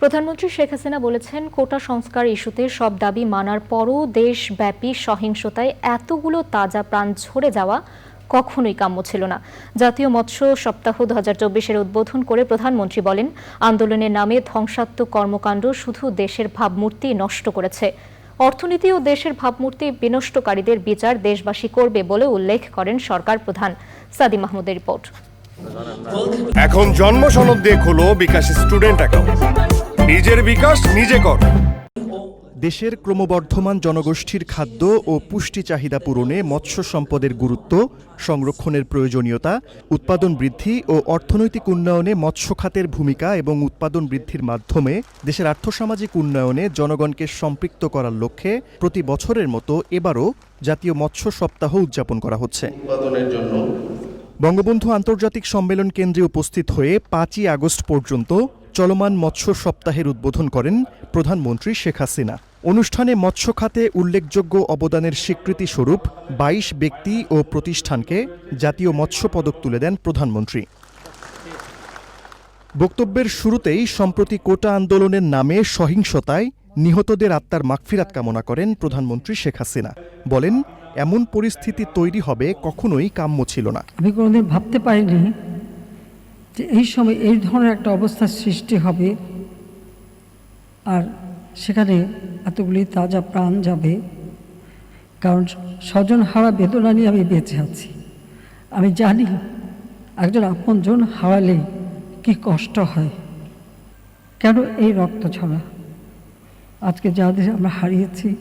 প্রধানমন্ত্রী শেখ হাসিনা বলেছেন, কোটা সংস্কার ইস্যুতে সব দাবি মানার পরও দেশব্যাপী সহিংসতায় এতগুলো তাজা প্রাণ ঝরে যাওয়া কখনোই কাম্য ছিল না। জাতীয় মৎস্য সপ্তাহ দু হাজার চব্বিশের উদ্বোধন করে প্রধানমন্ত্রী বলেন, আন্দোলনের নামে ধ্বংসাত্মক কর্মকাণ্ড শুধু দেশের ভাবমূর্তি নষ্ট করেছে। অর্থনীতি ও দেশের ভাবমূর্তি বিনষ্টকারীদের বিচার দেশবাসী করবে বলে উল্লেখ করেন সরকার প্রধান সাদি মাহমুদের রিপোর্ট। এখন জন্ম সনদ দিয়ে খোলো বিকাশ স্টুডেন্ট অ্যাকাউন্ট। নিজের বিকাশ নিজে কর। দেশের ক্রমবর্ধমান জনগোষ্ঠীর খাদ্য ও পুষ্টি চাহিদা পূরণে মৎস্য সম্পদের গুরুত্ব সংরক্ষণের প্রয়োজনীয়তা উৎপাদন বৃদ্ধি ও অর্থনৈতিক উন্নয়নে মৎস্য খাতের ভূমিকা এবং উৎপাদন বৃদ্ধির মাধ্যমে দেশের আর্থসামাজিক উন্নয়নে জনগণকে সম্পৃক্ত করার লক্ষ্যে প্রতি বছরের মতো এবারও জাতীয় মৎস্য সপ্তাহ উদযাপন করা হচ্ছে। বঙ্গবন্ধু আন্তর্জাতিক সম্মেলন কেন্দ্রে উপস্থিত হয়ে পাঁচই আগস্ট পর্যন্ত চলমান মৎস্য সপ্তাহের উদ্বোধন করেন প্রধানমন্ত্রী শেখ হাসিনা। অনুষ্ঠানে মৎস্য খাতে উল্লেখযোগ্য অবদানের স্বীকৃতি স্বরূপ বাইশ ব্যক্তি ও প্রতিষ্ঠানকে জাতীয় মৎস্য পদক তুলে দেন প্রধানমন্ত্রী। বক্তব্যের শুরুতেই সম্প্রতি কোটা আন্দোলনের নামে সহিংসতায় নিহতদের আত্মার মাগফিরাত কামনা করেন প্রধানমন্ত্রী শেখ হাসিনা। বলেন, এমন পরিস্থিতি তৈরি হবে কখনোই কাম্য ছিল না। আমি কোনোদিন ভাবতে পারিনি যে এই সময় এই ধরনের একটা অবস্থার সৃষ্টি হবে। আর সেখানে এতগুলি তাজা প্রাণ যাবে। কারণ স্বজন হারা বেদনা নিয়ে আমি বেঁচে আছি। আমি জানি একজন আপনজন হারালে কি কষ্ট হয়। কেন এই রক্ত ছড়া আজকে যাদের আমরা হারিয়েছি,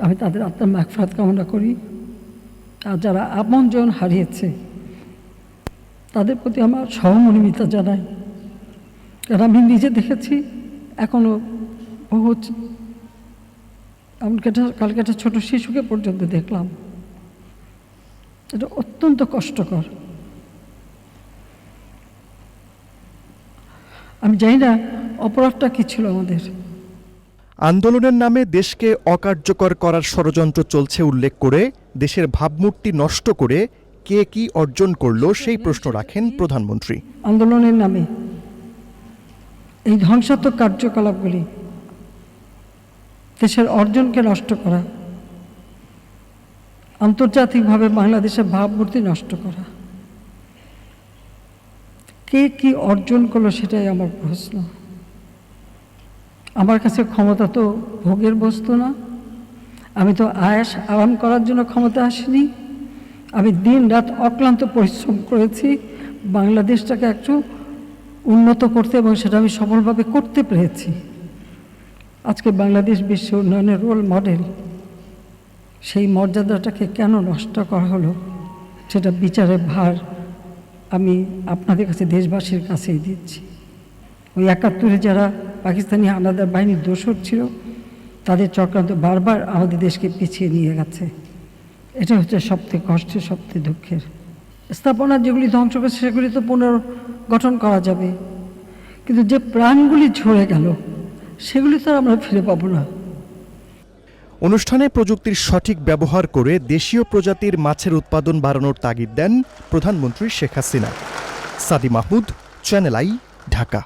আমি তাদের আত্মার মাগফাত কামনা করি। আর যারা আপনজন হারিয়েছে তাদের প্রতি আমার সহমর্মিতা জানাই। কারণ আমি নিজে দেখেছি এখনও বহু এমনকি একটা কালকে একটা ছোটো শিশুকে পর্যন্ত দেখলাম। এটা অত্যন্ত কষ্টকর। আমি জানি না, অপরাধটা কী ছিল আমাদের। আন্দোলনের নামে দেশকে অকার্যকর করার ষড়যন্ত্র চলছে উল্লেখ করে, দেশের ভাবমূর্তি নষ্ট করে কে কি অর্জন করল সেই প্রশ্ন রাখেন প্রধানমন্ত্রী। আন্দোলনের নামে এই ধ্বংসাত্মক কার্যকলাপগুলি দেশের অর্জনকে নষ্ট করা, আন্তর্জাতিকভাবে বাংলাদেশের ভাবমূর্তি নষ্ট করা। কে কি অর্জন করল সেটাই আমার প্রশ্ন। আমার কাছে ক্ষমতা তো ভোগের বস্তু না। আমি তো আয়াস আরাম করার জন্য ক্ষমতা আসিনি। আমি দিন রাত অক্লান্ত পরিশ্রম করেছি, বাংলাদেশটাকে একটু উন্নত করতে এবং সেটা আমি সফলভাবে করতে পেরেছি। আজকে বাংলাদেশ বিশ্ব উন্নয়নের রোল মডেল সেই মর্যাদাটাকে কেন নষ্ট করা হলো, সেটা বিচারের ভার আমি আপনাদের কাছে দেশবাসীর কাছেই দিচ্ছি। ওই একাত্তরে যারা পাকিস্তানি হানাদার বাহিনীর দোষর ছিল, তাদের চক্রান্ত বারবার আমাদের দেশকে পিছিয়ে নিয়ে গেছে। এটা হচ্ছে সবথেকে কষ্টের, সবথেকে দুঃখের। স্থাপনা যেগুলি ধ্বংস করেছে, সেগুলি তো পুনর্গঠন করা যাবে। কিন্তু যে প্রাণগুলি ঝরে গেল, সেগুলি তো আমরা ফিরে পাবো না। অনুষ্ঠানে প্রযুক্তির সঠিক ব্যবহার করে দেশীয় প্রজাতির মাছের উৎপাদন বাড়ানোর তাগিদ দেন প্রধানমন্ত্রী Sheikh Hasina. Sadi Mahmud, channel I, Dhaka.